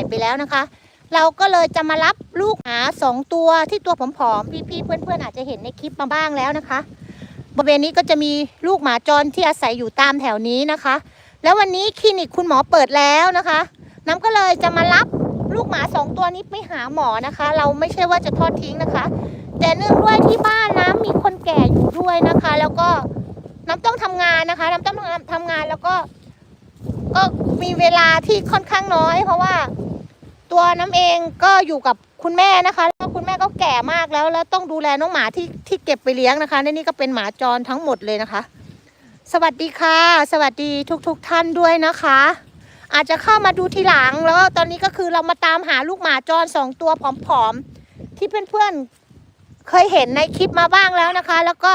ม่ไปแล้วนะคะ เราก็เลยจะมารับลูกหมาสองตัวที่ตัวผอมๆพี่ๆเพื่อนๆอาจจะเห็นในคลิปมาบ้างแล้วนะคะ บริเวณนี้ก็จะมีลูกหมาจรที่อาศัยอยู่ตามแถวนี้นะคะ แล้ววันนี้คลินิกคุณหมอเปิดแล้วนะคะ น้ำก็เลยจะมารับลูกหมาสองตัวนี้ไปหาหมอนะคะ เราไม่ใช่ว่าจะทอดทิ้งนะคะ แต่เนื่องด้วยที่บ้านน้ำมีคนแก่อยู่ด้วยนะคะ แล้วก็น้ำต้องทำงานนะคะ น้ำต้องทำงานแล้วก็ ก็มีเวลาที่ค่อนข้างน้อย เพราะว่า ตัวน้ำเองก็อยู่กับคุณแม่นะคะแล้วคุณแม่ก็แก่มากแล้ว แล้วต้องดูแลน้องหมาที่ที่เก็บไปเลี้ยงนะคะและนี่ก็เป็นหมาจรทั้งหมดเลยนะคะ สวัสดีค่ะ สวัสดีทุกๆทท่านด้วยนะคะ อาจจะเข้ามาดูทีหลังแล้วตอนนี้ก็คือเรามาตามหาลูกหมาจรสองตัวผอมๆที่เพื่อนๆเคยเห็นในคลิปมาบ้างแล้วนะคะ แล้วก็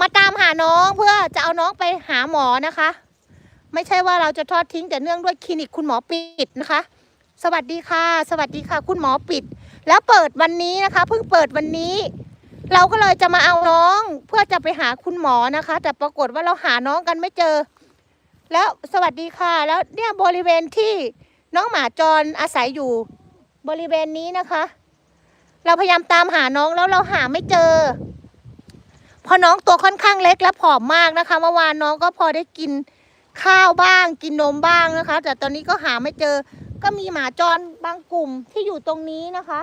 มาตามหาน้องเพื่อจะเอาน้องไปหาหมอนะคะ ไม่ใช่ว่าเราจะทอดทิ้งแต่เนื่องด้วยคลินิกคุณหมอปิดนะคะ สวัสดีค่ะ สวัสดีค่ะ คุณหมอปิด แล้วเปิดวันนี้นะคะ เพิ่งเปิดวันนี้ เราก็เลยจะมาเอาน้องเพื่อจะไปหาคุณหมอนะคะ แต่ปรากฏว่าเราหาน้องกันไม่เจอ แล้วสวัสดีค่ะ แล้วเนี่ยบริเวณที่น้องหมาจรอาศัยอยู่ บริเวณนี้นะคะ เราพยายามตามหาน้องแล้วเราหาไม่เจอเพราะน้องตัวค่อนข้างเล็กและผอมมากนะคะ เมื่อวานน้องก็พอได้กินข้าวบ้าง กินนมบ้างนะคะ แต่ตอนนี้ก็หาไม่เจอ ก็มีหมาจรบางกลุ่มที่อยู่ตรงนี้นะคะ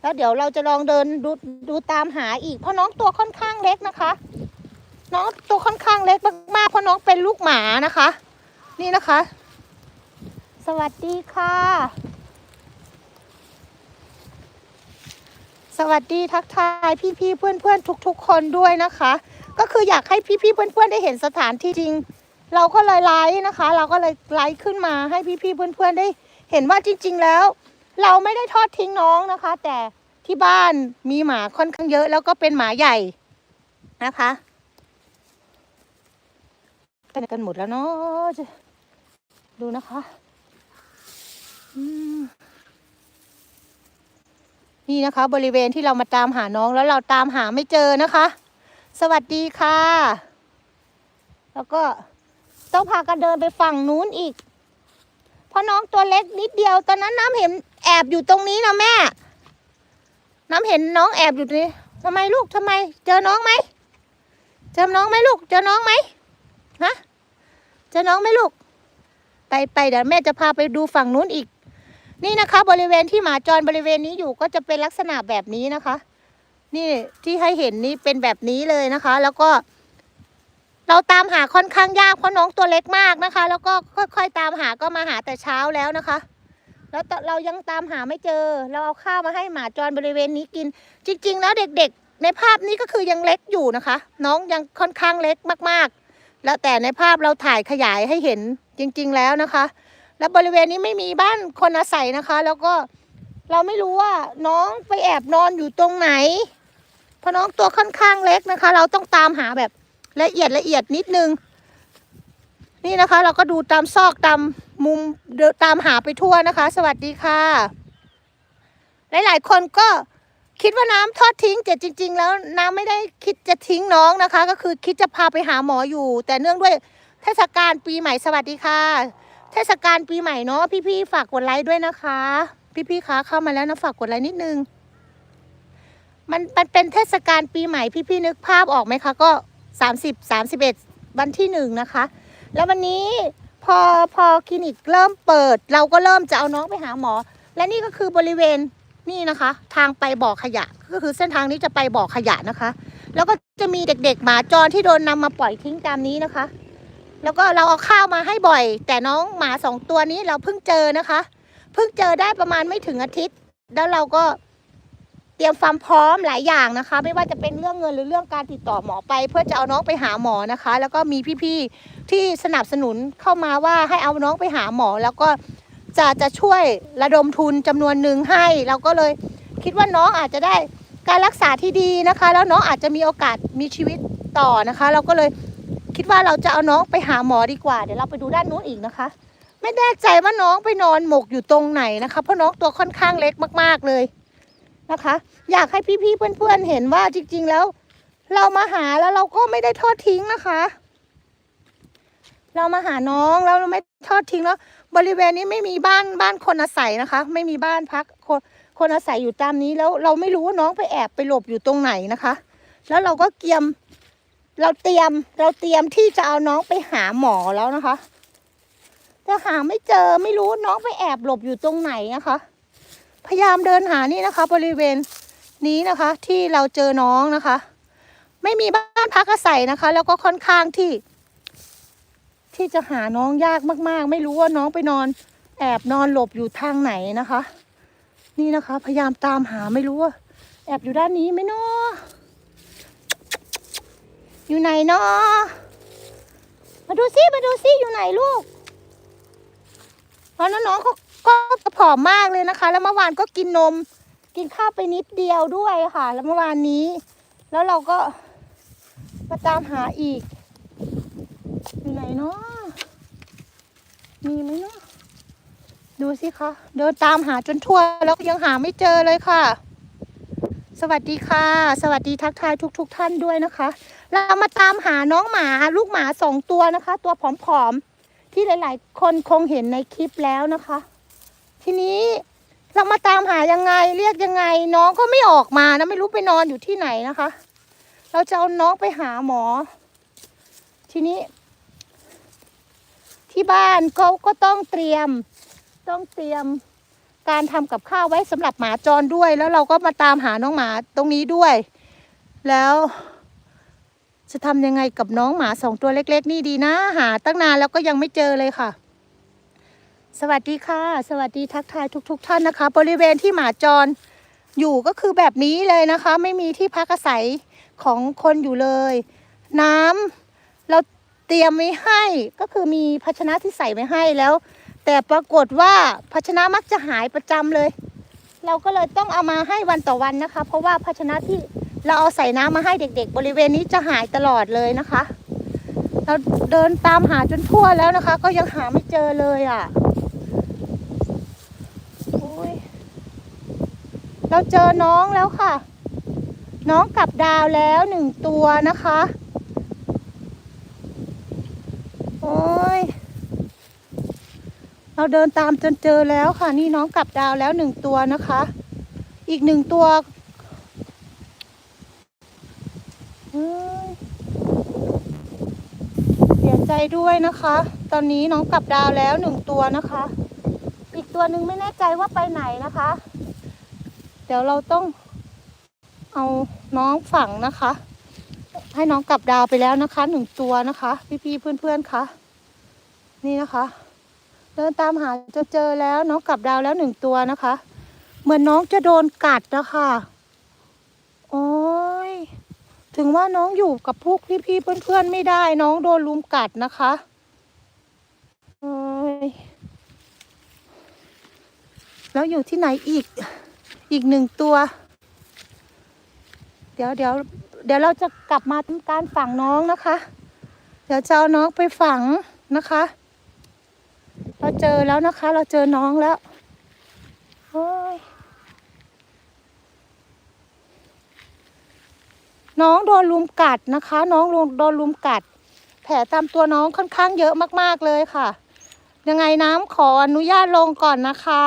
แล้วเดี๋ยวเราจะลองเดินดูดูตามหาอีกเพราะน้องตัวค่อนข้างเล็กนะคะ น้องตัวค่อนข้างเล็กมากๆเพราะน้องเป็นลูกหมานะคะ นี่นะคะ สวัสดีค่ะ สวัสดีทักทายพี่ๆเพื่อนๆทุก ๆ คนด้วยนะคะ ก็คืออยากให้พี่ๆเพื่อนๆได้เห็นสถานที่จริงเราก็เลยไลฟ์นะคะ เราก็เลยไลฟ์ขึ้นมาให้พี่ๆเพื่อนๆได้ เห็นว่าจริง ๆ แล้ว เราไม่ได้ทอดทิ้งน้องนะคะ แต่ที่บ้านมีหมาค่อนข้างเยอะ แล้วก็เป็นหมาใหญ่นะคะกันกันหมดแล้วเนาะดูนะคะนี่นะคะ บริเวณที่เรามาตามหาน้องแล้วเราตามหาไม่เจอนะคะ สวัสดีค่ะ แล้วก็ต้องพากันเดินไปฝั่งนู้นอีก เพราะน้องตัวเล็กนิดเดียว ตอนนั้นน้ำเห็นแอบอยู่ตรงนี้นะแม่ น้ำเห็นน้องแอบอยู่นี้ทำไมลูกทำไม เจอน้องไหมเจอน้องไหมลูก เจอน้องไหมฮะเจอน้องไหมลูก ไปไปเดี๋ยวแม่จะพาไปดูฝั่งนู้นอีก นี่นะคะ บริเวณที่หมาจรบริเวณนี้อยู่ก็จะเป็นลักษณะแบบนี้นะคะ นี่ที่ให้เห็นนี่เป็นแบบนี้เลยนะคะ แล้วก็ เราตามหาค่อนข้างยากเพราะน้องตัวเล็กมากนะคะ แล้วก็ค่อยๆตามหาก็มาหาแต่เช้าแล้วนะคะ แล้วเรายังตามหาไม่เจอ เราเอาข้าวมาให้หมาจรบริเวณนี้กิน จริง ๆ แล้วเด็กๆ ในภาพนี้ก็คือยังเล็กอยู่นะคะ น้องยังค่อนข้างเล็กมากๆ แล้วแต่ในภาพเราถ่ายขยายให้เห็นจริง ๆ แล้วนะคะ แล้วบริเวณนี้ไม่มีบ้านคนอาศัยนะคะ แล้วก็เราไม่รู้ว่าน้องไปแอบนอนอยู่ตรงไหนเพราะน้องตัวค่อนข้างเล็กนะคะ เราต้องตามหาแบบ ละเอียดละเอียดนิดนึง นี่นะคะ เราก็ดูตามซอกตามมุมตามหาไปทั่วนะคะ สวัสดีค่ะ หลาย ๆ คนก็คิดว่าน้ำทอดทิ้งแต่จริง ๆ แล้วน้ำไม่ได้คิดจะทิ้งน้องนะคะ ก็คือคิดจะพาไปหาหมออยู่ แต่เนื่องด้วยเทศกาลปีใหม่สวัสดีค่ะ เทศกาลปีใหม่เนาะพี่ๆฝากกดไลค์ด้วยนะคะ พี่ๆคะเข้ามาแล้วนะฝากกดไลค์นิดนึงมันมันเป็นเทศกาลปีใหม่พี่ๆนึกภาพออกไหมคะ ก็ สามสิบสามสิบเอ็ดวันที่หนึ่งนะคะ แล้ววันนี้พอพอคลินิกเริ่มเปิด เราก็เริ่มจะเอาน้องไปหาหมอ และนี่ก็คือบริเวณนี่นะคะ ทางไปบ่อขยะ ก็คือเส้นทางนี้จะไปบ่อขยะนะคะ แล้วก็จะมีเด็กๆหมาจรที่โดนนำมาปล่อยทิ้งตามนี้นะคะ แล้วก็เราเอาข้าวมาให้บ่อย แต่น้องหมาสองตัวนี้เราเพิ่งเจอนะคะ เพิ่งเจอได้ประมาณไม่ถึงอาทิตย์ แล้วเราก็ เตรียมความพร้อมหลายอย่างนะคะ ไม่ว่าจะเป็นเรื่องเงินหรือเรื่องการติดต่อหมอไป เพื่อจะเอาน้องไปหาหมอนะคะ แล้วก็มีพี่ๆที่สนับสนุนเข้ามาว่าให้เอาน้องไปหาหมอ แล้วก็จะจะช่วยระดมทุนจำนวนหนึ่งให้ เราก็เลยคิดว่าน้องอาจจะได้การรักษาที่ดีนะคะ แล้วน้องอาจจะมีโอกาสมีชีวิตต่อนะคะ เราก็เลยคิดว่าเราจะเอาน้องไปหาหมอดีกว่า เดี๋ยวเราไปดูด้านนู้นอีกนะคะ ไม่แน่ใจว่าน้องไปนอนหมกอยู่ตรงไหนนะคะ เพราะน้องตัวค่อนข้างเล็กมาก ๆเลย นะคะ อยากให้พี่ๆเพื่อนๆเห็นว่าจริง ๆ แล้ว เรามาหาแล้วเราก็ไม่ได้ทอดทิ้งนะคะ เรามาหาน้องแล้วเราไม่ทอดทิ้งแล้วบริเวณนี้ไม่มีบ้านบ้านคนอาศัยนะคะ ไม่มีบ้านพักคนคนอาศัยอยู่ตามนี้แล้วเราไม่รู้ว่าน้องไปแอบไปหลบอยู่ตรงไหนนะคะ แล้วเราก็เตรียมเราเตรียมเราเตรียมที่จะเอาน้องไปหาหมอแล้วนะคะแต่หาไม่เจอไม่รู้น้องไปแอบหลบอยู่ตรงไหนนะคะ พยายามเดินหานี่นะคะ บริเวณนี้นะคะ ที่เราเจอน้องนะคะ ไม่มีบ้านพักอาศัยนะคะ แล้วก็ค่อนข้างที่ ที่จะหาน้องยากมากๆ ไม่รู้ว่าน้องไปนอน แอบนอนหลบอยู่ทางไหนนะคะ นี่นะคะ พยายามตามหาไม่รู้ว่าแอบอยู่ด้านนี้ไหมเนาะอยู่ไหนเนาะมาดูซิมาดูซิอยู่ไหนลูกเพราะน้องๆเขา ก็ผอมมากเลยนะคะ แล้วเมื่อวานก็กินนม กินข้าวไปนิดเดียวด้วยค่ะ แล้วเมื่อวานนี้ แล้วเราก็มาตามหาอีกอยู่ไหนเนาะมีไหมเนาะดูสิคะเดินตามหาจนทั่วแล้วยังหาไม่เจอเลยค่ะ สวัสดีค่ะ สวัสดีทักทายทุกๆทท่านด้วยนะคะ เรามาตามหาน้องหมาลูกหมาสองตัวนะคะ ตัวผอมๆที่หลาย ๆ คนคงเห็นในคลิปแล้วนะคะ ทีนี้เรามาตามหายังไงเรียกยังไง น้องก็ไม่ออกมานะไม่รู้ไปนอนอยู่ที่ไหนนะคะ เราจะเอาน้องไปหาหมอ ทีนี้ ที่บ้านก็ก็ต้องเตรียมต้องเตรียมการทำกับข้าวไว้สำหรับหมาจรด้วย แล้วเราก็มาตามหาน้องหมาตรงนี้ด้วย แล้วจะทำยังไงกับน้องหมาสองตัวเล็ก ๆ นี่ดีนะ หาตั้งนานแล้วก็ยังไม่เจอเลยค่ะ สวัสดีค่ะ สวัสดีทักทายทุกๆท่านนะคะ บริเวณที่หมาจรอยู่ก็คือแบบนี้เลยนะคะ ไม่มีที่พักอาศัยของคนอยู่เลย น้ำเราเตรียมไว้ให้ก็คือมีภาชนะที่ใส่ไว้ให้แล้ว แต่ปรากฏว่าภาชนะมักจะหายประจำเลย เราก็เลยต้องเอามาให้วันต่อวันนะคะ เพราะว่าภาชนะที่เราเอาใส่น้ำมาให้เด็ก ๆ บริเวณนี้จะหายตลอดเลยนะคะ เราเดินตามหาจนทั่วแล้วนะคะ ก็ยังหาไม่เจอเลยอะอ้ย เราเจอน้องแล้วค่ะ น้องกลับดาวแล้วหนึ่งตัวนะคะ โอ้ย เราเดินตามจนเจอแล้วค่ะ นี่น้องกลับดาวแล้วหนึ่งตัวนะคะ อีกหนึ่งตัวเฮ้ยเสียใจด้วยนะคะ ตอนนี้น้องกลับดาวแล้วหนึ่งตัวนะคะ อีกตัวหนึ่งไม่แน่ใจว่าไปไหนนะคะ ดี๋ยวเราต้องเอาน้องฝังนะคะ ให้น้องกลับดาวไปแล้วนะคะหนึ่งตัวนะคะ พี่ๆเพื่อนๆคะนี่นะคะ เดินตามหาจนเจอแล้วน้องกลับดาวแล้วหนึ่งตัวนะคะ เหมือนน้องจะโดนกัดนะคะโอ้ยถึงว่าน้องอยู่กับพวกพี่ๆเพื่อนๆไม่ได้ น้องโดนลุมกัดนะคะโอ้ยแล้วอยู่ที่ไหนอีก อีกหนึ่งตัว เดี๋ยวเดี๋ยวเดี๋ยวเราจะกลับมาทำการฝังน้องนะคะ เดี๋ยวจะเอาน้องไปฝังนะคะ เราเจอแล้วนะคะ เราเจอน้องแล้วโอ้ยน้องโดนลุมกัดนะคะ น้องโดนลุมกัด แผลตามตัวน้องค่อนข้างเยอะมากๆเลยค่ะ ยังไงน้ำขออนุญาตลงก่อนนะคะ